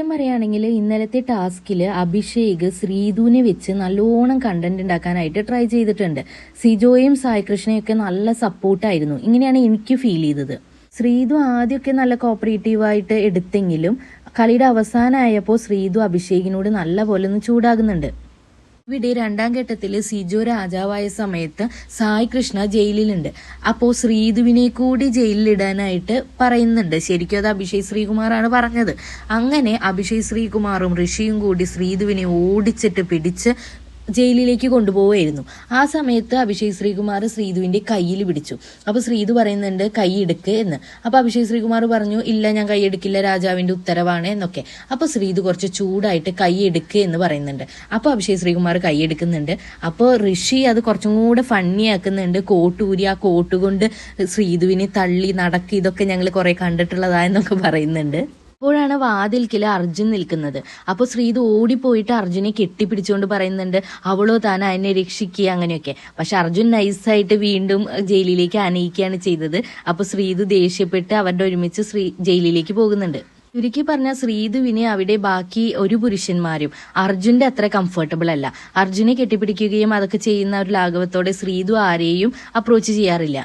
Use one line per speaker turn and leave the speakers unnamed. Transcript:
സത്യം പറയുകയാണെങ്കിൽ ഇന്നലത്തെ ടാസ്കിൽ അഭിഷേക് ശ്രീധുവിനെ വെച്ച് നല്ലോണം കണ്ടന്റ് ഉണ്ടാക്കാനായിട്ട് ട്രൈ ചെയ്തിട്ടുണ്ട്. സിജോയും സായികൃഷ്ണയും ഒക്കെ നല്ല സപ്പോർട്ടായിരുന്നു ഇങ്ങനെയാണ് എനിക്ക് ഫീൽ ചെയ്തത്. ശ്രീധു ആദ്യമൊക്കെ നല്ല കോപ്പറേറ്റീവായിട്ട് എടുത്തെങ്കിലും കളിയുടെ അവസാനമായപ്പോൾ ശ്രീധു അഭിഷേകിനോട് നല്ല പോലെ ഒന്ന് ചൂടാകുന്നുണ്ട്. ഇവിടെ രണ്ടാം ഘട്ടത്തിൽ സിജോ രാജാവായ സമയത്ത് സായി കൃഷ്ണ ജയിലിലുണ്ട്. അപ്പോൾ ശ്രീധുവിനെ കൂടി ജയിലിലിടാനായിട്ട് പറയുന്നുണ്ട്. ശരിക്കും അത് അഭിഷേക് ശ്രീകുമാറാണ് പറഞ്ഞത്. അങ്ങനെ അഭിഷേക് ശ്രീകുമാറും ഋഷിയും കൂടി ശ്രീധുവിനെ ഓടിച്ചിട്ട് പിടിച്ച് ജയിലിലേക്ക് കൊണ്ടുപോവുമായിരുന്നു ആ സമയത്ത് അഭിഷേക് ശ്രീകുമാർ ശ്രീധുവിന്റെ കയ്യിൽ പിടിച്ചു. അപ്പൊ ശ്രീധു പറയുന്നുണ്ട് കൈ എടുക്ക് എന്ന്. അപ്പൊ അഭിഷേക് ശ്രീകുമാർ പറഞ്ഞു ഇല്ല ഞാൻ കൈ എടുക്കില്ല രാജാവിന്റെ ഉത്തരവാണ് എന്നൊക്കെ. അപ്പൊ ശ്രീധു കുറച്ച് ചൂടായിട്ട് കൈ എടുക്ക് എന്ന് പറയുന്നുണ്ട്. അപ്പൊ അഭിഷേക് ശ്രീകുമാർ കൈ എടുക്കുന്നുണ്ട് അപ്പോൾ ഋഷി അത് കുറച്ചും കൂടെ ഫണ്ണി ആക്കുന്നുണ്ട്. കോട്ടൂരി ആ കോട്ടുകൊണ്ട് ശ്രീധുവിനെ തള്ളി നടക്കി ഇതൊക്കെ ഞങ്ങൾ കുറെ കണ്ടിട്ടുള്ളതാ എന്നൊക്കെ പറയുന്നുണ്ട്. അപ്പോഴാണ് വാതിൽക്കിൽ അർജുൻ നിൽക്കുന്നത്. അപ്പോൾ ശ്രീത് ഓടിപ്പോയിട്ട് അർജുനെ കെട്ടിപ്പിടിച്ചുകൊണ്ട് പറയുന്നുണ്ട് അവളോ താൻ എന്നെ രക്ഷിക്കുക അങ്ങനെയൊക്കെ. പക്ഷെ അർജുൻ നൈസായിട്ട് വീണ്ടും ജയിലിലേക്ക് അനയിക്കുകയാണ് ചെയ്തത്. അപ്പോൾ ശ്രീത് ദേഷ്യപ്പെട്ട് അവരുടെ ഒരുമിച്ച് ശ്രീ ജയിലിലേക്ക് പോകുന്നുണ്ട്. ചുരുക്കി പറഞ്ഞ ശ്രീധുവിനെ അവിടെ ബാക്കി ഒരു പുരുഷന്മാരും അർജുന്റെ അത്ര കംഫർട്ടബിൾ അല്ല. അർജുനെ കെട്ടിപ്പിടിക്കുകയും അതൊക്കെ ചെയ്യുന്ന ഒരു ലാഘവത്തോടെ ശ്രീധു ആരെയും അപ്രോച്ച് ചെയ്യാറില്ല.